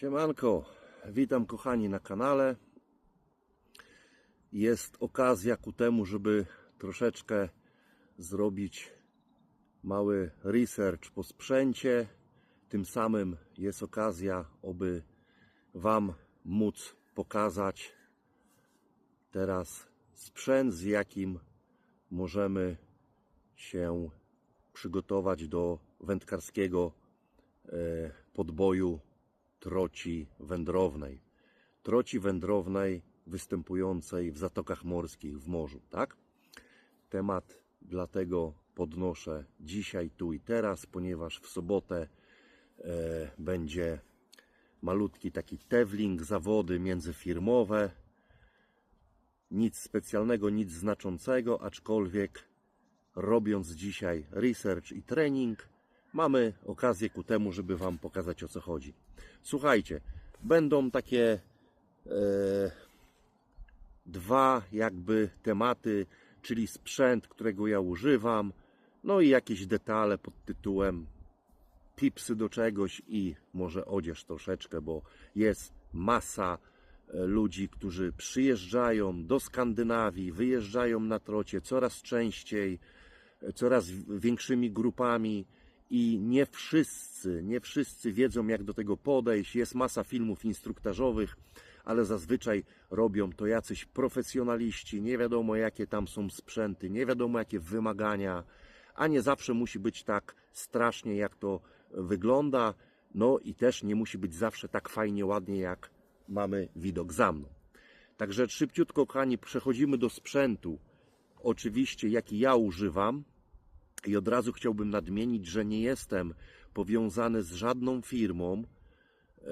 Siemanko, witam kochani na kanale. Jest okazja ku temu, żeby troszeczkę zrobić mały research po sprzęcie. Tym samym jest okazja, aby Wam móc pokazać teraz sprzęt, z jakim możemy się przygotować do wędkarskiego e, podboju troci wędrownej. Troci wędrownej występującej w zatokach morskich, w morzu, tak? Temat dlatego podnoszę dzisiaj, tu i teraz, ponieważ w sobotę e, będzie malutki taki tewling, zawody międzyfirmowe. Nic specjalnego, nic znaczącego, aczkolwiek robiąc dzisiaj research i trening, mamy okazję ku temu, żeby Wam pokazać o co chodzi. Słuchajcie, będą takie e, dwa jakby tematy, czyli sprzęt, którego ja używam, no i jakieś detale pod tytułem tipsy do czegoś i może odzież troszeczkę, bo jest masa e, ludzi, którzy przyjeżdżają do Skandynawii, wyjeżdżają na trocie coraz częściej, e, coraz większymi grupami i nie wszyscy, nie wszyscy wiedzą jak do tego podejść. Jest masa filmów instruktażowych, ale zazwyczaj robią to jacyś profesjonaliści, nie wiadomo jakie tam są sprzęty, nie wiadomo jakie wymagania, a nie zawsze musi być tak strasznie jak to wygląda, no i też nie musi być zawsze tak fajnie, ładnie jak mamy widok za mną. Także szybciutko, kochani, przechodzimy do sprzętu, oczywiście jaki ja używam, i od razu chciałbym nadmienić, że nie jestem powiązany z żadną firmą, e,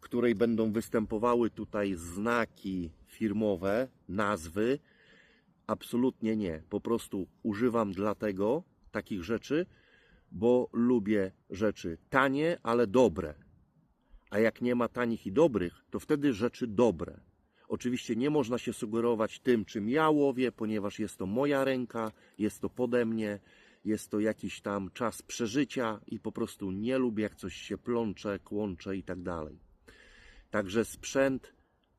której będą występowały tutaj znaki firmowe, nazwy. Absolutnie nie. Po prostu używam dlatego takich rzeczy, bo lubię rzeczy tanie, ale dobre. A jak nie ma tanich i dobrych, to wtedy rzeczy dobre. Oczywiście nie można się sugerować tym, czym ja łowię, ponieważ jest to moja ręka, jest to pode mnie, jest to jakiś tam czas przeżycia i po prostu nie lubię, jak coś się plącze, kłącze i tak dalej. Także sprzęt,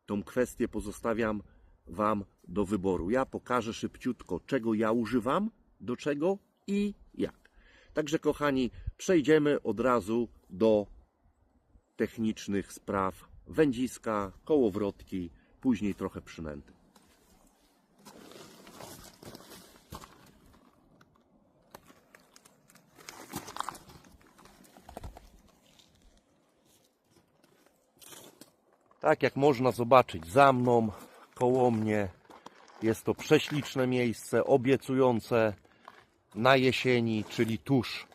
tą kwestię pozostawiam Wam do wyboru. Ja pokażę szybciutko, czego ja używam, do czego i jak. Także, kochani, przejdziemy od razu do technicznych spraw wędziska, kołowrotki, później trochę przynęty. Tak jak można zobaczyć za mną, koło mnie, jest to prześliczne miejsce, obiecujące na jesieni, czyli tuż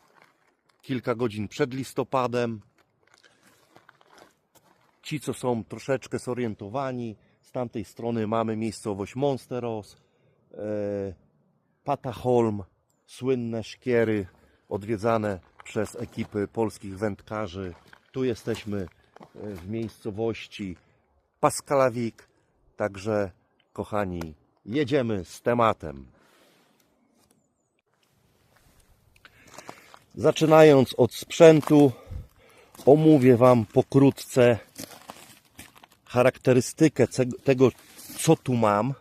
kilka godzin przed listopadem. Ci, co są troszeczkę zorientowani, z tamtej strony mamy miejscowość Monsteros, e, Pataholm, słynne szkiery odwiedzane przez ekipy polskich wędkarzy. Tu jesteśmy e, w miejscowości Paskalawik, także kochani, jedziemy z tematem. Zaczynając od sprzętu, omówię Wam pokrótce charakterystykę tego, co tu mam.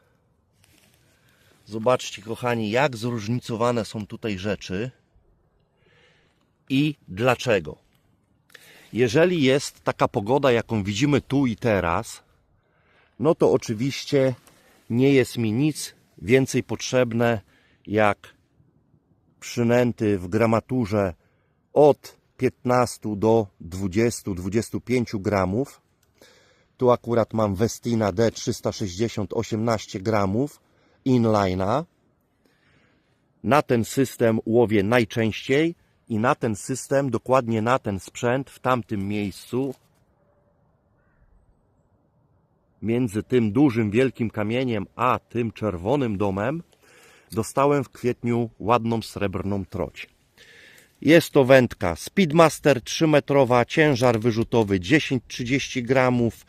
Zobaczcie, kochani, jak zróżnicowane są tutaj rzeczy i dlaczego. Jeżeli jest taka pogoda, jaką widzimy tu i teraz, no to oczywiście nie jest mi nic więcej potrzebne jak przynęty w gramaturze od 15 do 20-25 gramów. Tu akurat mam Vestina D360 18 gramów inline'a. Na ten system łowię najczęściej i na ten system, dokładnie na ten sprzęt w tamtym miejscu między tym dużym, wielkim kamieniem a tym czerwonym domem dostałem w kwietniu ładną srebrną troć. Jest to wędka Speedmaster 3-metrowa, ciężar wyrzutowy 10-30 gramów,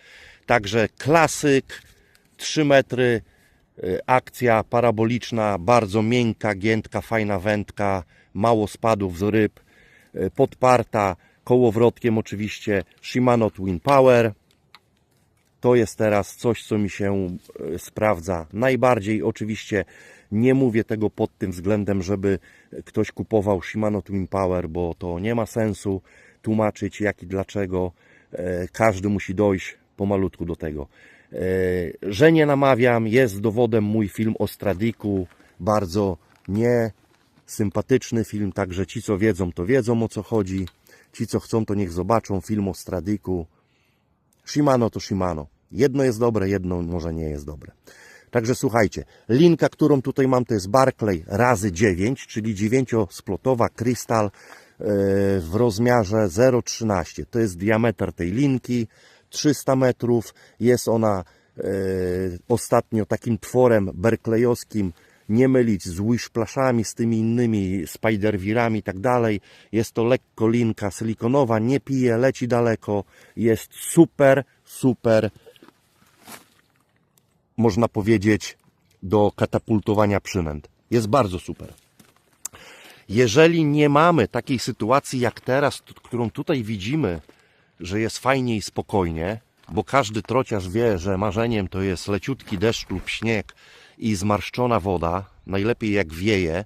także klasyk 3 metry, y, akcja paraboliczna, bardzo miękka, giętka, fajna wędka, mało spadów z ryb, y, podparta kołowrotkiem oczywiście Shimano Twin Power. To jest teraz coś, co mi się e, sprawdza najbardziej. Oczywiście nie mówię tego pod tym względem, żeby ktoś kupował Shimano Twin Power, bo to nie ma sensu tłumaczyć jak i dlaczego. E, Każdy musi dojść pomalutku do tego. E, Że nie namawiam, jest dowodem mój film o Stradiku. Bardzo nie sympatyczny film, także ci co wiedzą, to wiedzą o co chodzi. Ci co chcą, to niech zobaczą film o Stradiku. Shimano to Shimano. Jedno jest dobre, jedno może nie jest dobre. Także słuchajcie, linka, którą tutaj mam, to jest Barclay razy 9, czyli 9-splotowa krystal e, w rozmiarze 0,13. To jest diametr tej linki, 300 metrów. Jest ona e, ostatnio takim tworem berklejowskim, nie mylić z wishplaszami, z tymi innymi spiderwirami i tak dalej. Jest to lekko linka silikonowa, nie pije, leci daleko. Jest super, super można powiedzieć, do katapultowania przynęt. Jest bardzo super. Jeżeli nie mamy takiej sytuacji jak teraz, którą tutaj widzimy, że jest fajnie i spokojnie, bo każdy trociarz wie, że marzeniem to jest leciutki deszcz lub śnieg i zmarszczona woda, najlepiej jak wieje,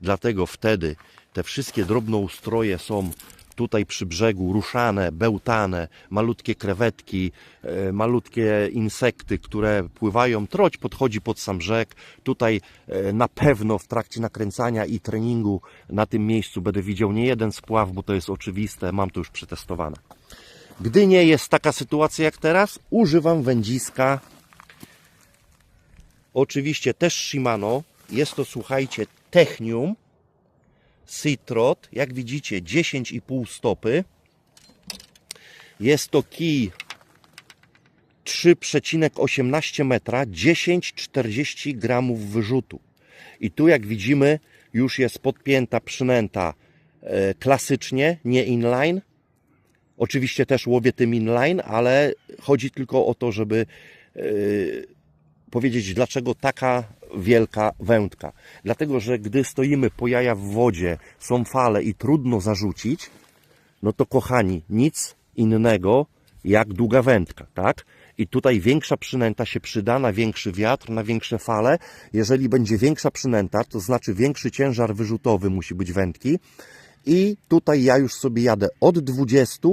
dlatego wtedy te wszystkie drobnoustroje są tutaj przy brzegu ruszane, bełtane, malutkie krewetki, e, malutkie insekty, które pływają. Troć podchodzi pod sam brzeg. Tutaj e, na pewno w trakcie nakręcania i treningu na tym miejscu będę widział nie jeden spław, bo to jest oczywiste, mam to już przetestowane. Gdy nie jest taka sytuacja jak teraz, używam wędziska. Oczywiście też Shimano. Jest to, słuchajcie, Technium Citrot. Jak widzicie, 10,5 stopy. Jest to kij 3,18 metra, 10,40 gramów wyrzutu. I tu, jak widzimy, już jest podpięta przynęta e, klasycznie, nie inline. Oczywiście też łowię tym inline, ale chodzi tylko o to, żeby e, powiedzieć, dlaczego taka wielka wędka. Dlatego, że gdy stoimy po jaja w wodzie, są fale i trudno zarzucić, no to kochani, nic innego jak długa wędka, tak? I tutaj większa przynęta się przyda na większy wiatr, na większe fale. Jeżeli będzie większa przynęta, to znaczy większy ciężar wyrzutowy musi być wędki. I tutaj ja już sobie jadę od 20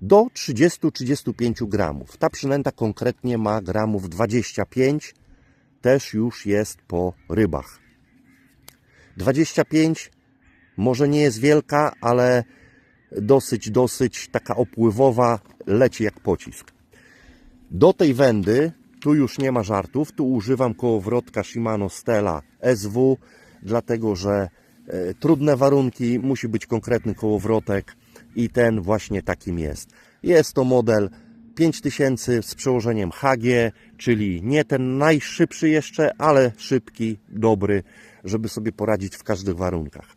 do 30-35 gramów. Ta przynęta konkretnie ma gramów 25, też już jest po rybach. 25 może nie jest wielka, ale dosyć, dosyć taka opływowa, leci jak pocisk. Do tej wędy, tu już nie ma żartów, tu używam kołowrotka Shimano Stella SW, dlatego że e, trudne warunki, musi być konkretny kołowrotek i ten właśnie takim jest. Jest to model 5000 z przełożeniem HG, czyli nie ten najszybszy jeszcze, ale szybki, dobry, żeby sobie poradzić w każdych warunkach.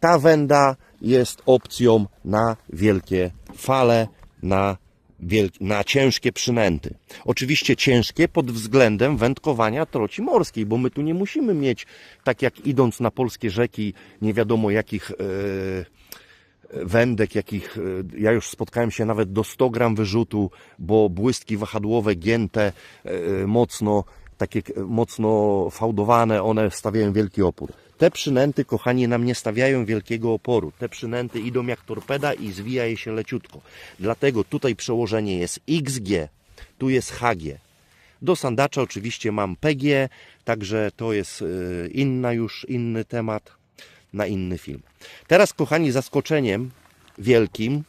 Ta wenda jest opcją na wielkie fale, na, na ciężkie przynęty. Oczywiście ciężkie pod względem wędkowania troci morskiej, bo my tu nie musimy mieć, tak jak idąc na polskie rzeki, nie wiadomo jakich. Yy, wędek, jakich e, ja już spotkałem się nawet do 100 gram wyrzutu, bo błystki wahadłowe gięte e, mocno, takie e, mocno fałdowane, one stawiają wielki opór. Te przynęty, kochani, nam nie stawiają wielkiego oporu. Te przynęty idą jak torpeda i zwija je się leciutko. Dlatego tutaj przełożenie jest XG, tu jest HG. Do sandacza oczywiście mam PG, także to jest e, inna już, inny temat na inny film. Teraz, kochani, zaskoczeniem wielkim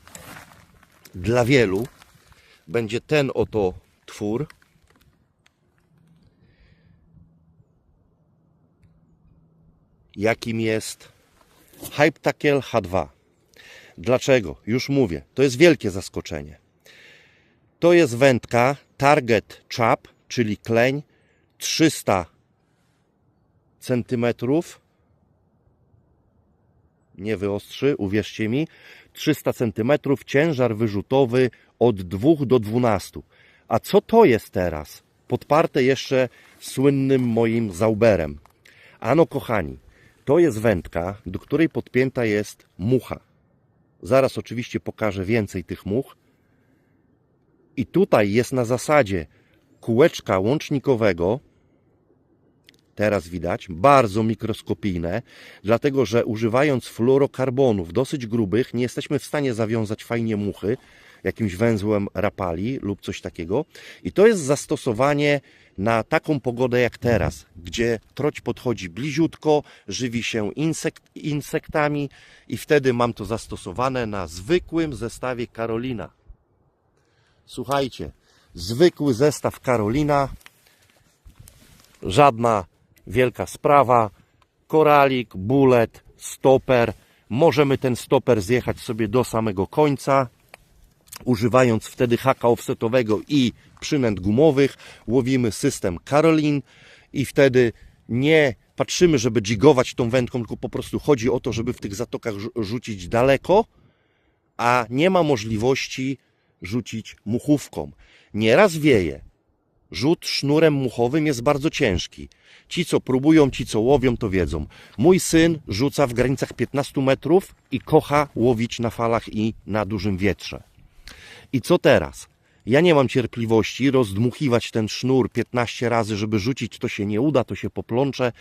dla wielu będzie ten oto twór. Jakim jest Hype Tackle H2. Dlaczego? Już mówię. To jest wielkie zaskoczenie. To jest wędka Target Chap, czyli kleń 300 centymetrów nie wyostrzy, uwierzcie mi, 300 cm, ciężar wyrzutowy od 2 do 12. A co to jest teraz? Podparte jeszcze słynnym moim zauberem. Ano kochani, to jest wędka, do której podpięta jest mucha. Zaraz oczywiście pokażę więcej tych much. I tutaj jest na zasadzie kółeczka łącznikowego. Teraz widać, bardzo mikroskopijne, dlatego że używając fluorokarbonów dosyć grubych, nie jesteśmy w stanie zawiązać fajnie muchy jakimś węzłem rapali lub coś takiego. I to jest zastosowanie na taką pogodę jak teraz, gdzie troć podchodzi bliziutko, żywi się insekt, insektami i wtedy mam to zastosowane na zwykłym zestawie Karolina. Słuchajcie, zwykły zestaw Karolina, żadna wielka sprawa, koralik, bulet, stoper. Możemy ten stoper zjechać sobie do samego końca, używając wtedy haka offsetowego i przynęt gumowych. Łowimy system Karolin i wtedy nie patrzymy, żeby jigować tą wędką, tylko po prostu chodzi o to, żeby w tych zatokach rzu- rzucić daleko, a nie ma możliwości rzucić muchówką. Nieraz wieje. Rzut sznurem muchowym jest bardzo ciężki. Ci, co próbują, ci, co łowią, to wiedzą. Mój syn rzuca w granicach 15 metrów i kocha łowić na falach i na dużym wietrze. I co teraz? Ja nie mam cierpliwości rozdmuchiwać ten sznur 15 razy, żeby rzucić, to się nie uda, to się poplącze.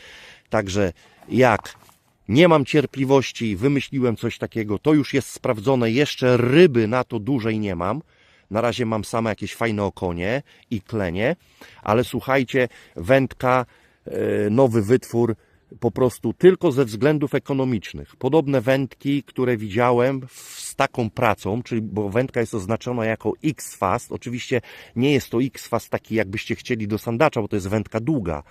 Także jak nie mam cierpliwości, wymyśliłem coś takiego, to już jest sprawdzone, jeszcze ryby na to dłużej nie mam. Na razie mam same jakieś fajne okonie i klenie, ale słuchajcie, wędka, e, nowy wytwór, po prostu tylko ze względów ekonomicznych. Podobne wędki, które widziałem z taką pracą, czyli bo wędka jest oznaczona jako X-Fast. Oczywiście nie jest to X-Fast taki, jakbyście chcieli do sandacza, bo to jest wędka długa,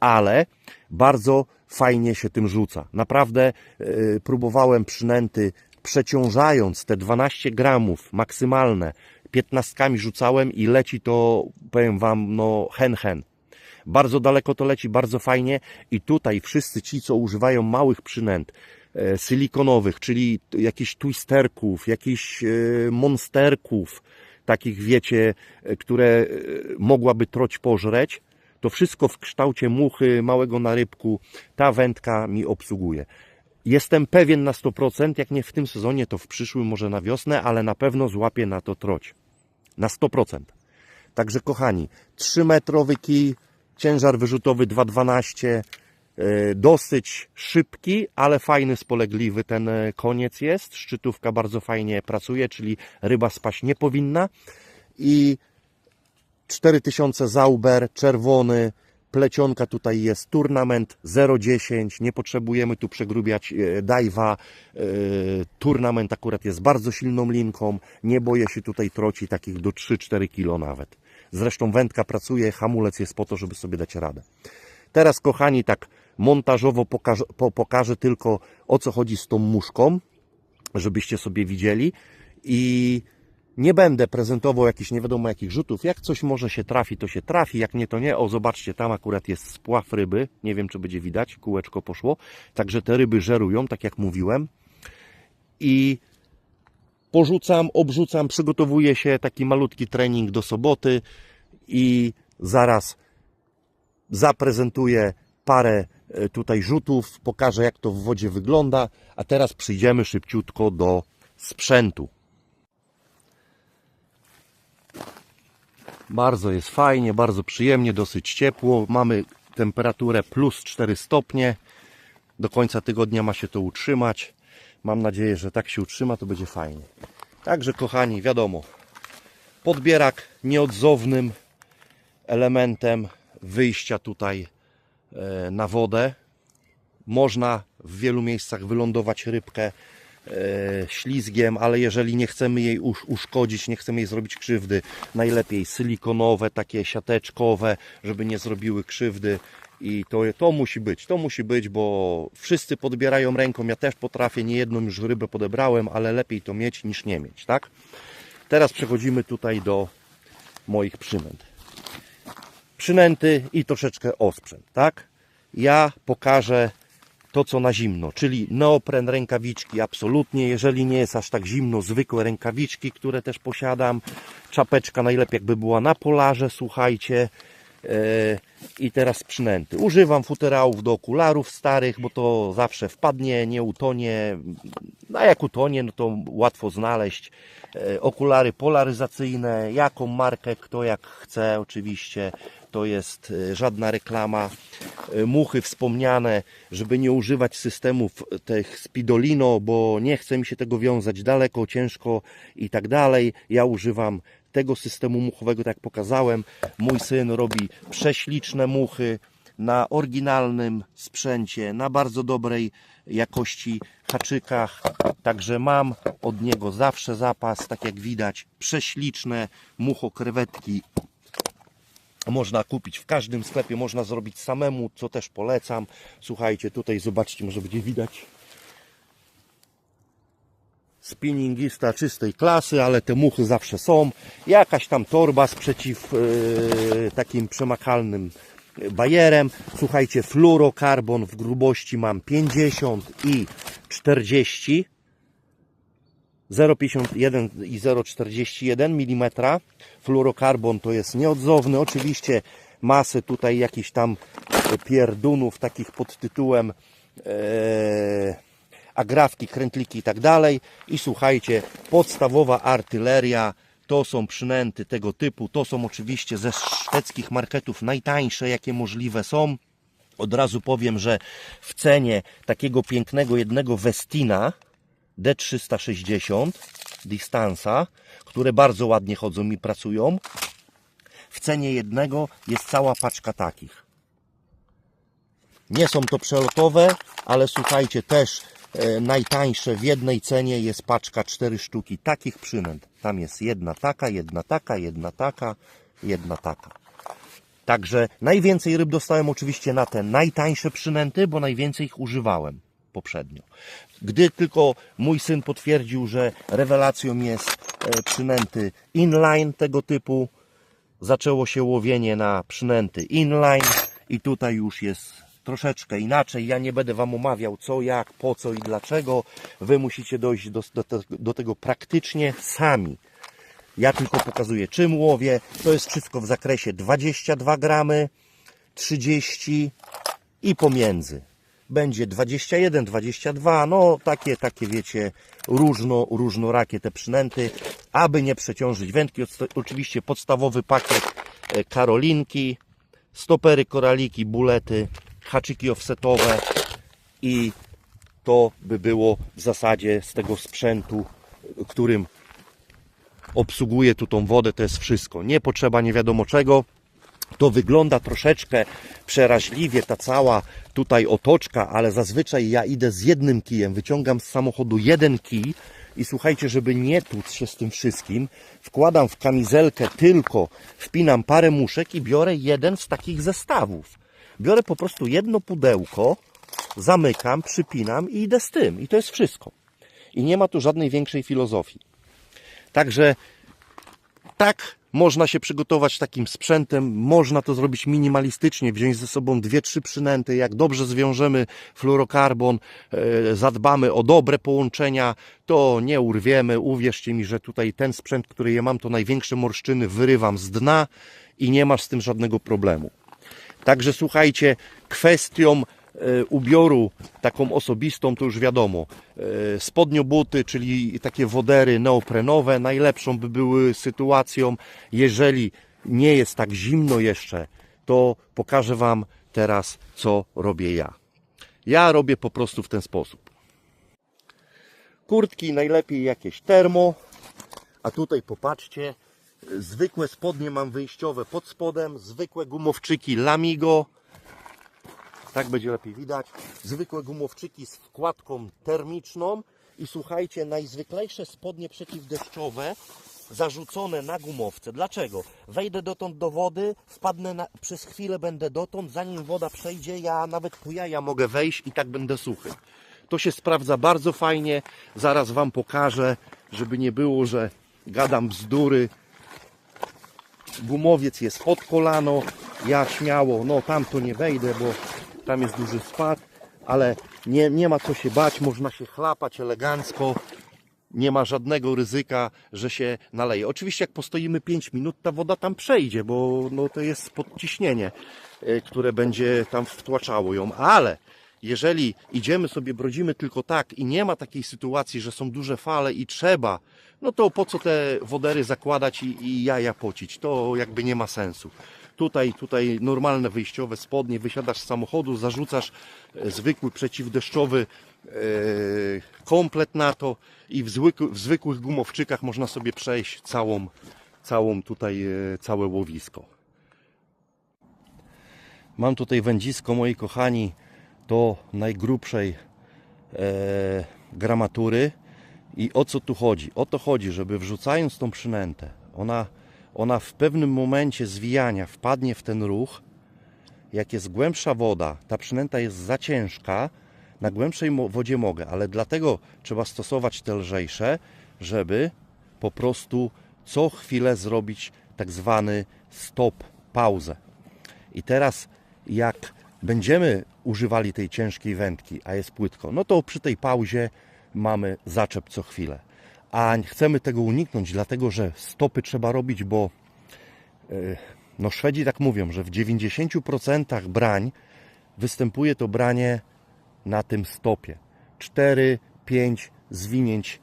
ale bardzo fajnie się tym rzuca. Naprawdę yy, próbowałem przynęty przeciążając te 12 gramów maksymalne, piętnastkami rzucałem i leci to, powiem Wam, no hen hen. Bardzo daleko to leci, bardzo fajnie i tutaj wszyscy ci, co używają małych przynęt e, silikonowych, czyli jakichś twisterków, jakichś e, monsterków, takich wiecie, e, które mogłaby troć pożreć, to wszystko w kształcie muchy, małego narybku, ta wędka mi obsługuje. Jestem pewien na 100%, jak nie w tym sezonie, to w przyszłym, może na wiosnę, ale na pewno złapię na to troć. Na 100%. Także kochani, 3-metrowy kij, ciężar wyrzutowy 2,12, e, dosyć szybki, ale fajny, spolegliwy ten e, koniec jest. Szczytówka bardzo fajnie pracuje, czyli ryba spaść nie powinna. I 4000 Zauber, czerwony, plecionka tutaj jest, turnament 0,10, nie potrzebujemy tu przegrubiać e, dajwa, e, turnament akurat jest bardzo silną linką, nie boję się tutaj troci takich do 3-4 kg nawet. Zresztą wędka pracuje, hamulec jest po to, żeby sobie dać radę. Teraz kochani, tak montażowo pokażę, po, pokażę tylko o co chodzi z tą muszką, żebyście sobie widzieli i nie będę prezentował jakichś nie wiadomo jakich rzutów. Jak coś może się trafi, to się trafi. Jak nie, to nie. O, zobaczcie, tam akurat jest spław ryby. Nie wiem, czy będzie widać. Kółeczko poszło. Także te ryby żerują, tak jak mówiłem. I porzucam, obrzucam, przygotowuję się. Taki malutki trening do soboty. I zaraz zaprezentuję parę e, tutaj rzutów. Pokażę, jak to w wodzie wygląda. A teraz przyjdziemy szybciutko do sprzętu. Bardzo jest fajnie, bardzo przyjemnie, dosyć ciepło. Mamy temperaturę plus 4 stopnie. Do końca tygodnia ma się to utrzymać. Mam nadzieję, że tak się utrzyma, to będzie fajnie. Także kochani, wiadomo, podbierak nieodzownym elementem wyjścia tutaj e, na wodę. Można w wielu miejscach wylądować rybkę ślizgiem, ale jeżeli nie chcemy jej usz- uszkodzić, nie chcemy jej zrobić krzywdy, najlepiej silikonowe, takie siateczkowe, żeby nie zrobiły krzywdy. I to, to musi być, to musi być, bo wszyscy podbierają ręką, ja też potrafię, nie jedną już rybę podebrałem, ale lepiej to mieć niż nie mieć, tak? Teraz przechodzimy tutaj do moich przynęt. Przynęty i troszeczkę osprzęt, tak? Ja pokażę to, co na zimno, czyli neopren, rękawiczki, absolutnie. Jeżeli nie jest aż tak zimno, zwykłe rękawiczki, które też posiadam. Czapeczka najlepiej jakby była na polarze, słuchajcie. I teraz przynęty. Używam futerałów do okularów starych, bo to zawsze wpadnie, nie utonie. No, A jak utonie, no to łatwo znaleźć. E, Okulary polaryzacyjne, jaką markę, kto jak chce, oczywiście. To jest e, żadna reklama. E, Muchy wspomniane, żeby nie używać systemów tych Spidolino, bo nie chce mi się tego wiązać daleko, ciężko i tak dalej. Ja używam tego systemu muchowego, tak jak pokazałem. Mój syn robi prześliczne muchy na oryginalnym sprzęcie, na bardzo dobrej jakości haczykach. Także mam od niego zawsze zapas, tak jak widać, prześliczne muchokrewetki. Można kupić w każdym sklepie, można zrobić samemu, co też polecam. Słuchajcie, tutaj zobaczcie, może będzie widać spinningista czystej klasy, ale te muchy zawsze są. Jakaś tam torba z przeciw e, takim przemakalnym bajerem. Słuchajcie, fluorokarbon w grubości mam 50 i 40. 0,51 i 0,41 mm. Fluorokarbon to jest nieodzowny. Oczywiście masę tutaj jakichś tam pierdunów takich pod tytułem e, agrafki, krętliki i tak dalej. I słuchajcie, podstawowa artyleria to są przynęty tego typu. To są oczywiście ze szwedzkich marketów najtańsze, jakie możliwe są. Od razu powiem, że w cenie takiego pięknego jednego Westina D360 Distansa, które bardzo ładnie chodzą i pracują, w cenie jednego jest cała paczka takich. Nie są to przelotowe, ale słuchajcie, też e, najtańsze w jednej cenie jest paczka 4 sztuki takich przynęt. Tam jest jedna taka, jedna taka, jedna taka, jedna taka. Także najwięcej ryb dostałem oczywiście na te najtańsze przynęty, bo najwięcej ich używałem poprzednio. Gdy tylko mój syn potwierdził, że rewelacją jest e, przynęty inline tego typu, zaczęło się łowienie na przynęty inline i tutaj już jest troszeczkę inaczej. Ja nie będę Wam omawiał co, jak, po co i dlaczego. Wy musicie dojść do, do, do tego praktycznie sami. Ja tylko pokazuję czym łowię. To jest wszystko w zakresie 22 gramy, 30 i pomiędzy. Będzie 21, 22, no takie, takie wiecie, różno, różnorakie te przynęty, aby nie przeciążyć wędki. Oczywiście podstawowy pakiet e, karolinki, stopery, koraliki, bulety, haczyki offsetowe i to by było w zasadzie z tego sprzętu, którym obsługuję tu tą wodę, to jest wszystko. Nie potrzeba nie wiadomo czego. To wygląda troszeczkę przeraźliwie, ta cała tutaj otoczka, ale zazwyczaj ja idę z jednym kijem, wyciągam z samochodu jeden kij i słuchajcie, żeby nie tłuc się z tym wszystkim, wkładam w kamizelkę tylko, wpinam parę muszek i biorę jeden z takich zestawów. Biorę po prostu jedno pudełko, zamykam, przypinam i idę z tym. I to jest wszystko. I nie ma tu żadnej większej filozofii. Także tak można się przygotować takim sprzętem, można to zrobić minimalistycznie, wziąć ze sobą dwie, trzy przynęty, jak dobrze zwiążemy fluorokarbon, e, zadbamy o dobre połączenia, to nie urwiemy, uwierzcie mi, że tutaj ten sprzęt, który ja mam, to największe morszczyny wyrywam z dna i nie masz z tym żadnego problemu. Także słuchajcie, kwestią ubioru taką osobistą to już wiadomo. E, Spodnio buty, czyli takie wodery neoprenowe, najlepszą by były sytuacją. Jeżeli nie jest tak zimno jeszcze, to pokażę Wam teraz, co robię ja. Ja robię po prostu w ten sposób. Kurtki najlepiej jakieś termo, a tutaj popatrzcie, zwykłe spodnie mam wyjściowe pod spodem, zwykłe gumowczyki Lamigo, tak będzie lepiej widać, zwykłe gumowczyki z wkładką termiczną i słuchajcie, najzwyklejsze spodnie przeciwdeszczowe zarzucone na gumowce. Dlaczego? Wejdę dotąd do wody, wpadnę na, przez chwilę będę dotąd, zanim woda przejdzie, ja nawet po jaja mogę wejść i tak będę suchy. To się sprawdza bardzo fajnie, zaraz Wam pokażę, żeby nie było, że gadam bzdury, gumowiec jest pod kolano. Ja śmiało, no tam to nie wejdę, bo tam jest duży spad, ale nie, nie ma co się bać, można się chlapać elegancko. nie ma żadnego ryzyka, że się naleje. Oczywiście jak postoimy 5 minut, ta woda tam przejdzie, bo no, to jest podciśnienie, e, które będzie tam wtłaczało ją, ale jeżeli idziemy sobie, brodzimy tylko tak i nie ma takiej sytuacji, że są duże fale i trzeba, no to po co te wodery zakładać i, i jaja pocić? To jakby nie ma sensu. Tutaj, tutaj normalne wyjściowe spodnie, wysiadasz z samochodu, zarzucasz e, zwykły przeciwdeszczowy e, komplet na to i w, w zwykłych gumowczykach można sobie przejść całą, całą tutaj, e, całe łowisko. Mam tutaj wędzisko, moi kochani, do najgrubszej e, gramatury. I o co tu chodzi? O to chodzi, żeby wrzucając tą przynętę, ona, ona w pewnym momencie zwijania wpadnie w ten ruch. Jak jest głębsza woda, ta przynęta jest za ciężka, na głębszej wodzie mogę, ale dlatego trzeba stosować te lżejsze, żeby po prostu co chwilę zrobić tak zwany stop, pauzę. I teraz jak będziemy używali tej ciężkiej wędki, a jest płytko, no to przy tej pauzie mamy zaczep co chwilę. A chcemy tego uniknąć, dlatego że stopy trzeba robić, bo yy, no Szwedzi tak mówią, że w 90% brań występuje to branie na tym stopie. 4, 5 zwinięć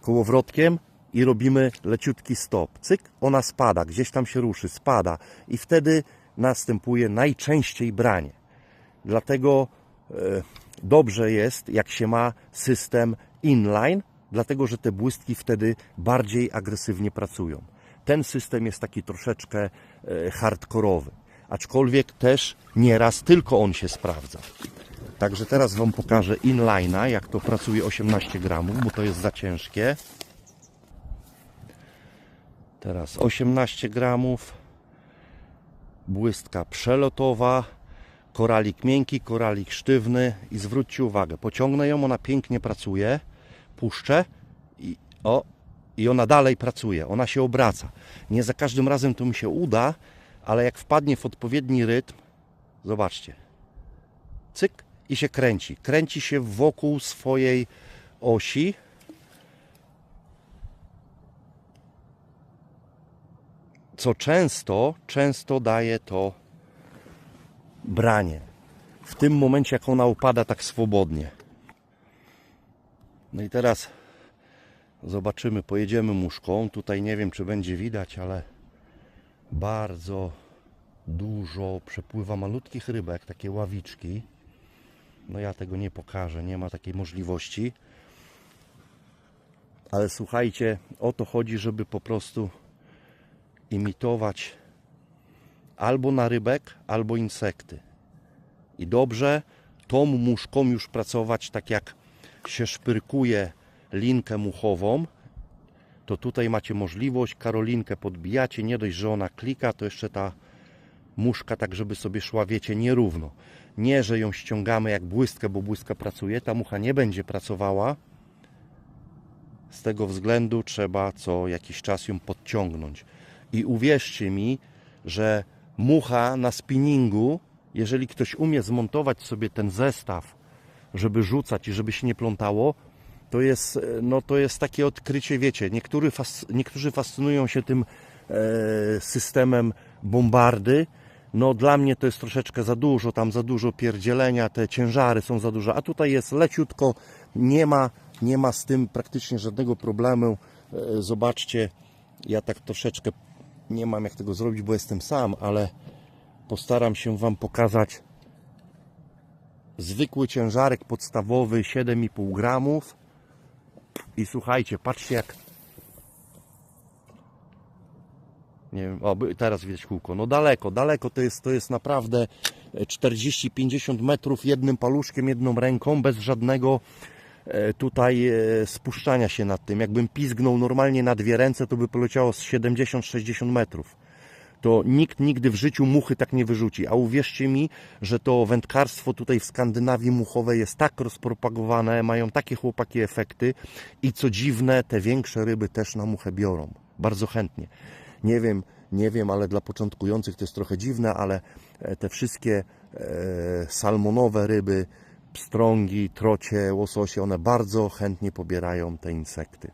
kołowrotkiem i robimy leciutki stop. Cyk, ona spada, gdzieś tam się ruszy, spada i wtedy następuje najczęściej branie. Dlatego e, dobrze jest, jak się ma system inline, dlatego że te błystki wtedy bardziej agresywnie pracują. Ten system jest taki troszeczkę e, hardkorowy, aczkolwiek też nieraz tylko on się sprawdza. Także teraz Wam pokażę inline'a, jak to pracuje 18 gramów, bo to jest za ciężkie. Teraz 18 gramów, błystka przelotowa, koralik miękki, koralik sztywny i zwróćcie uwagę, pociągnę ją, ona pięknie pracuje, puszczę i o, i ona dalej pracuje, ona się obraca. Nie za każdym razem to mi się uda, ale jak wpadnie w odpowiedni rytm, zobaczcie, cyk i się kręci. Kręci się wokół swojej osi. Co często, często daje to branie. W tym momencie, jak ona upada tak swobodnie. No i teraz zobaczymy, pojedziemy muszką. Tutaj nie wiem, czy będzie widać, ale bardzo dużo przepływa malutkich rybek, takie ławiczki. No ja tego nie pokażę, nie ma takiej możliwości. Ale słuchajcie, o to chodzi, żeby po prostu imitować albo na rybek, albo insekty. I dobrze tą muszką już pracować tak jak się szpyrkuje linkę muchową, to tutaj macie możliwość, karolinkę podbijacie, nie dość, że ona klika, to jeszcze ta muszka tak, żeby sobie szła, wiecie, nierówno. Nie, że ją ściągamy jak błystkę, bo błystka pracuje, ta mucha nie będzie pracowała. Z tego względu trzeba co jakiś czas ją podciągnąć. I uwierzcie mi, że mucha na spinningu, jeżeli ktoś umie zmontować sobie ten zestaw, żeby rzucać i żeby się nie plątało, to jest, no to jest takie odkrycie, wiecie, niektóry fas, niektórzy fascynują się tym e, systemem bombardy, no dla mnie to jest troszeczkę za dużo, tam za dużo pierdzielenia, te ciężary są za duże, a tutaj jest leciutko, nie ma, nie ma z tym praktycznie żadnego problemu. E, Zobaczcie, ja tak troszeczkę nie mam jak tego zrobić, bo jestem sam, ale postaram się Wam pokazać zwykły ciężarek podstawowy 7,5 gramów i słuchajcie, patrzcie jak nie wiem, o teraz widać kółko, no daleko, daleko to jest, to jest naprawdę 40-50 metrów jednym paluszkiem, jedną ręką, bez żadnego e, tutaj e, spuszczania się nad tym. Jakbym pizgnął normalnie na dwie ręce, to by poleciało z 70-60 metrów. To nikt nigdy w życiu muchy tak nie wyrzuci. A uwierzcie mi, że to wędkarstwo tutaj w Skandynawii muchowe jest tak rozpropagowane, mają takie chłopaki efekty i co dziwne, te większe ryby też na muchę biorą. Bardzo chętnie. Nie wiem, nie wiem, ale dla początkujących to jest trochę dziwne, ale e, te wszystkie e, salmonowe ryby, pstrągi, trocie, łososie, one bardzo chętnie pobierają te insekty.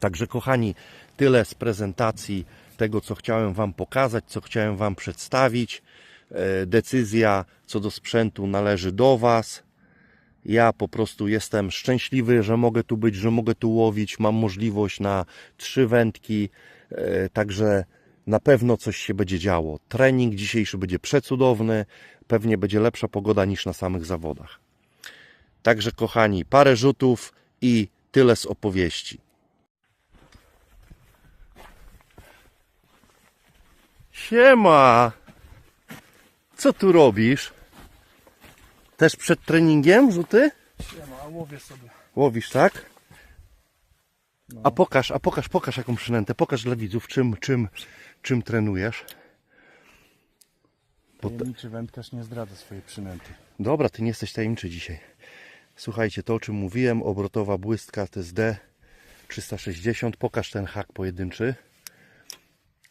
Także kochani, tyle z prezentacji tego, co chciałem Wam pokazać, co chciałem Wam przedstawić. E, Decyzja co do sprzętu należy do Was. Ja po prostu jestem szczęśliwy, że mogę tu być, że mogę tu łowić. Mam możliwość na trzy wędki, e, także na pewno coś się będzie działo. Trening dzisiejszy będzie przecudowny, pewnie będzie lepsza pogoda niż na samych zawodach. Także kochani, parę rzutów i tyle z opowieści. Siema! Co tu robisz? Też przed treningiem rzuty? Siema, łowię sobie. Łowisz, tak? A pokaż, a pokaż, pokaż jaką przynętę. Pokaż dla widzów, czym, czym, czym trenujesz. Tajemniczy wędkarz nie zdradza swojej przynęty. Dobra, ty nie jesteś tajemniczy dzisiaj. Słuchajcie, to o czym mówiłem, obrotowa błystka to jest D 360. Pokaż ten hak pojedynczy.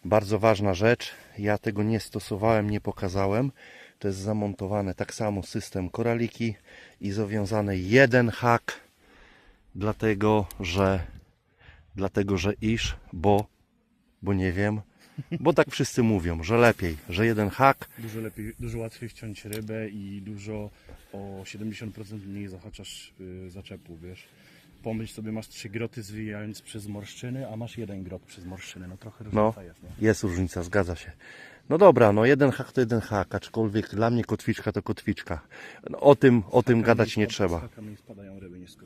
Bardzo ważna rzecz. Ja tego nie stosowałem, nie pokazałem. To jest zamontowane tak samo system koraliki i zawiązany jeden hak, dlatego że dlatego że iż, bo bo nie wiem, bo tak wszyscy mówią, że lepiej, że jeden hak Dużo lepiej, dużo łatwiej wciąć rybę i dużo o 70% mniej zahaczasz y, zaczepu, wiesz. Pomyśl sobie, masz trzy groty zwijając przez morszczyny, a masz jeden grot przez morszczyny. No trochę No, różnica jest, nie? jest różnica, zgadza się. No dobra, no jeden hak to jeden hak, aczkolwiek dla mnie kotwiczka to kotwiczka. No, o tym, o tym gadać nie trzeba. Z hakami spadają ryby, nie z.